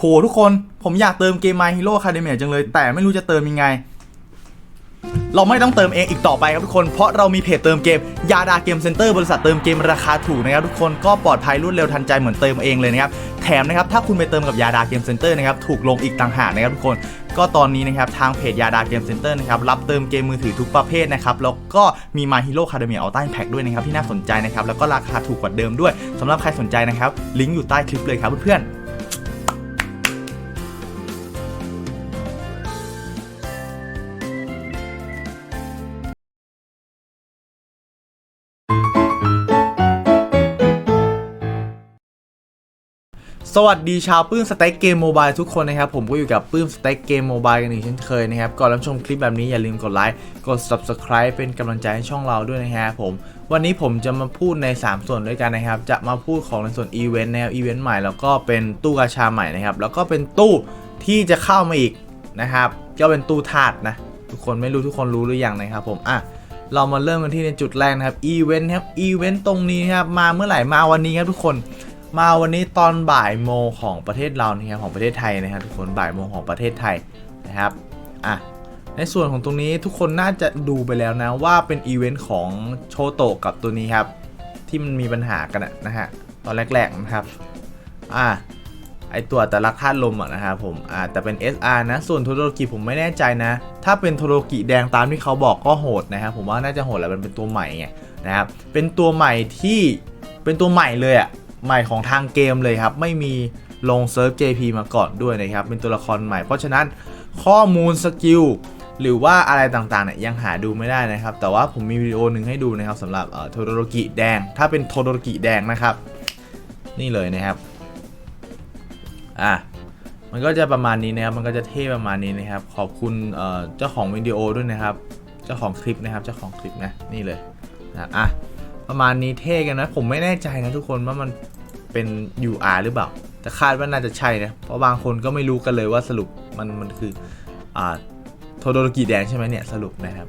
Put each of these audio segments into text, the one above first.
โหทุกคนผมอยากเติมเกม My Hero Academia จังเลย แต่ไม่รู้จะเติมยังไง เราไม่ต้องเติมเองอีกต่อไปครับทุกคน เพราะเรามีเพจเติมเกม ยาดาเกมเซ็นเตอร์บริษัทเติมเกมราคาถูกนะครับทุกคนก็ปลอดภัยรวดเร็วทันใจเหมือนเติมเองเลยนะครับแถมนะครับถ้าคุณไปเติมกับยาดาเกมเซ็นเตอร์นะครับถูกลงอีกต่างหากนะครับทุกคนก็ตอนนี้นะครับทางเพจยาดาเกมเซ็นเตอร์นะครับรับเติมเกมมือถือทุกประเภทนะครับแล้วก็มี My Hero Academia Ultra Impact ด้วยนะครับที่น่าสนใจนะครับแล้วก็ราคาถูกกว่าเดิมด้วยสำหรับใครสนใจนะครับลิงก์อยู่ใต้คลิปเลยครับเพื่อนๆ สวัสดีชาวปื้มสเต็กเกมโมบายทุกคนนะครับ ผมก็อยู่กับปื้มสเต็กเกมโมบายกันอีกเช่นเคยนะครับ ก่อนรับชมคลิปแบบนี้อย่าลืมกดไลค์กด subscribe เป็นกำลังใจให้ช่องเราด้วยนะฮะผม วันนี้ผมจะมาพูดใน 3 ส่วนด้วยกันนะครับ จะมาพูดของในส่วนอีเวนต์แนวอีเวนต์ใหม่แล้วก็เป็นตู้กาชาใหม่นะครับ แล้วก็เป็นตู้ที่จะเข้ามาอีกนะครับก็เป็นตู้ธาตุนะ ทุกคนไม่รู้ทุกคนรู้หรือยังนะครับผมอะเรามาเริ่มกันที่ในจุดแรกนะครับอีเวนต์ครับอีเวนต์ตรงนี้ครับมาเมื่อไหร่มาวันนี้ครับทุกคน มาวันนี้ตอนบ่ายโมงของประเทศเรานะครับของประเทศไทยนะครับทุกคนบ่ายโมงของประเทศไทยนะครับอะในส่วนของตรงนี้ทุกคนน่าจะดูไปแล้วนะว่าเป็นอีเวนต์ของโชโตะกับตัวนี้ครับ ที่มันมีปัญหากันนะฮะตอนแรกๆนะครับอะไอตัวแต่ละคาดลมอะนะครับผมอ่าแต่เป็น SR นะ ส่วนโทโรกิผมไม่แน่ใจนะ ถ้าเป็นโทโรกิแดงตามที่เขาบอกก็โหดนะครับผมว่าน่าจะโหดแหละมันเป็นตัวใหม่ไงนะครับเป็นตัวใหม่ที่เป็นตัวใหม่เลยอะ ใหม่ของทางเกมเลยครับ ไม่มีลงเซิร์ฟ JP มาก่อนด้วยนะครับ เป็นตัวละครใหม่ เพราะฉะนั้นข้อมูลสกิลหรือว่าอะไรต่างๆเนี่ยยังหาดูไม่ได้นะครับ แต่ว่าผมมีวิดีโอหนึ่งให้ดูนะครับสำหรับโทโดโรกิแดง ถ้าเป็นโทโดโรกิแดงนะครับ นี่เลยนะครับ อะมันก็จะประมาณนี้นะครับ มันก็จะเท่ประมาณนี้นะครับ ขอบคุณเจ้าของวิดีโอด้วยนะครับ เจ้าของคลิปนะครับ เจ้าของคลิปนะ นี่เลยนะอะประมาณนี้เท่กันนะ ผมไม่แน่ใจนะทุกคนว่ามัน เป็น UR หรือเปล่า แต่คาดว่าน่าจะใช่นะ เพราะบางคนก็ไม่รู้กันเลยว่าสรุปมันมันคืออ่าโทโดโรกิแดงใช่ไหมเนี่ยสรุปนะครับ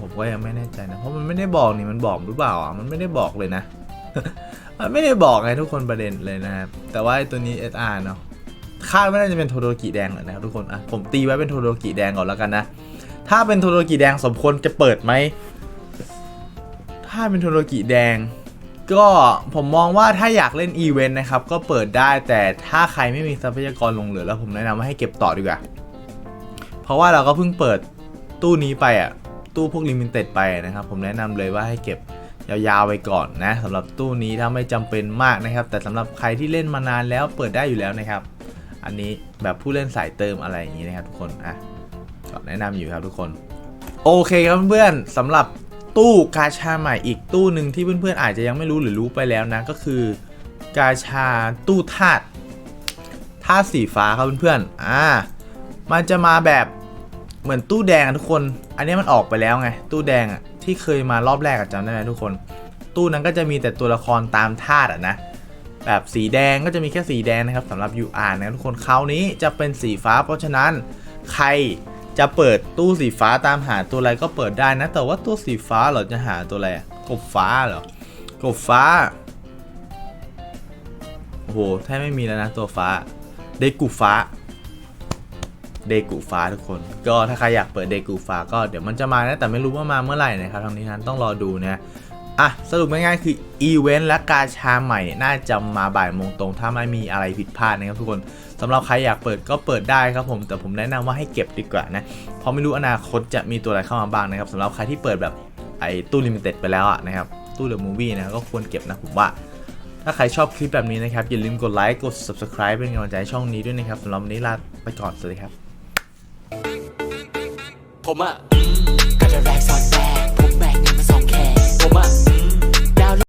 ผมก็ยังไม่แน่ใจนะ เพราะมันไม่ได้บอกนี่มันบอกหรือเปล่าอะมันไม่ได้บอกเลยนะมันไม่ได้บอกไงทุกคนประเด็นเลยนะครับแต่ว่าตัวนี้ SR เนาะคาดว่าน่าจะเป็นโทโดโรกิแดงแหละนะครับทุกคนอะผมตีไว้เป็นโทโดโรกิแดงก่อนแล้วกันนะ ถ้าเป็นโทโดโรกิแดงสมควรจะเปิดไหม ถ้าเป็นโทโรกิแดง ก็ผมมองว่าถ้าอยากเล่นอีเวนต์นะครับ ก็เปิดได้แต่ถ้าใครไม่มีทรัพยากรลงเหลือแล้วผมแนะนำว่าให้เก็บต่อดีกว่า เพราะว่าเราก็เพิ่งเปิดตู้นี้ไปอะ ตู้พวกลิมิเต็ดไปนะครับ ผมแนะนำเลยว่าให้เก็บยาวๆไปก่อนนะสำหรับตู้นี้ถ้าไม่จำเป็นมากนะครับ แต่สำหรับใครที่เล่นมานานแล้วเปิดได้อยู่แล้วนะครับ อันนี้แบบผู้เล่นสายเติมอะไรอย่างนี้นะครับทุกคนอะก็แนะนำอยู่ครับทุกคน โอเคครับเพื่อนๆสำหรับ ตู้กาชาใหม่อีกตู้หนึ่งที่เพื่อนๆอาจจะยังไม่รู้หรือรู้ไปแล้วนะก็คือกาชาตู้ธาตุธาตุสีฟ้าครับเพื่อนๆอ่ามันจะมาแบบเหมือนตู้แดงทุกคน อันนี้มันออกไปแล้วไง ตู้แดงอะที่เคยมารอบแรกอะจำได้ไหมทุกคน ตู้นั้นก็จะมีแต่ตัวละครตามธาตุอะนะแบบสีแดงก็จะมีแค่สีแดงนะครับสำหรับ UR นะทุกคนคราวนี้จะเป็นสีฟ้าเพราะฉะนั้นใคร จะเปิดตู้สีฟ้าตามหาตัวอะไรก็เปิดได้นะ แต่ว่าตู้สีฟ้าเราจะหาตัวอะไรกบฟ้าเหรอกบฟ้าโอ้โหแทบไม่มีแล้วนะตัวฟ้าเดกูฟ้าเดกูฟ้าทุกคน ก็ถ้าใครอยากเปิดเดกูฟ้าก็เดี๋ยวมันจะมานะแต่ไม่รู้ว่ามาเมื่อไหร่นะครับทางนี้นั้นต้องรอดูนะ อะ สรุปง่ายๆคืออีเวนต์และกาชาใหม่เนี่ยน่าจะมาบ่ายโมงตรง ถ้าไม่มีอะไรผิดพลาดนะครับทุกคนสำหรับใครอยากเปิดก็เปิดได้ครับผม แต่ผมแนะนำว่าให้เก็บดีกว่านะ เพราะไม่รู้อนาคตจะมีตัวอะไรเข้ามาบ้างนะครับสำหรับใครที่เปิดแบบไอ้ตู้ลิมิเต็ดไปแล้วอะนะครับ ตู้เดอะมูวี่นะก็ควรเก็บนะผมว่า ถ้าใครชอบคลิปแบบนี้นะครับ อย่าลืมกดไลค์กด subscribe เป็นกำลังใจช่องนี้ด้วยนะครับสำหรับวันนี้ลาไปก่อนสวัสดีครับผมอะก็จะแรกซอนแรกผมแบกเงิน Como assim?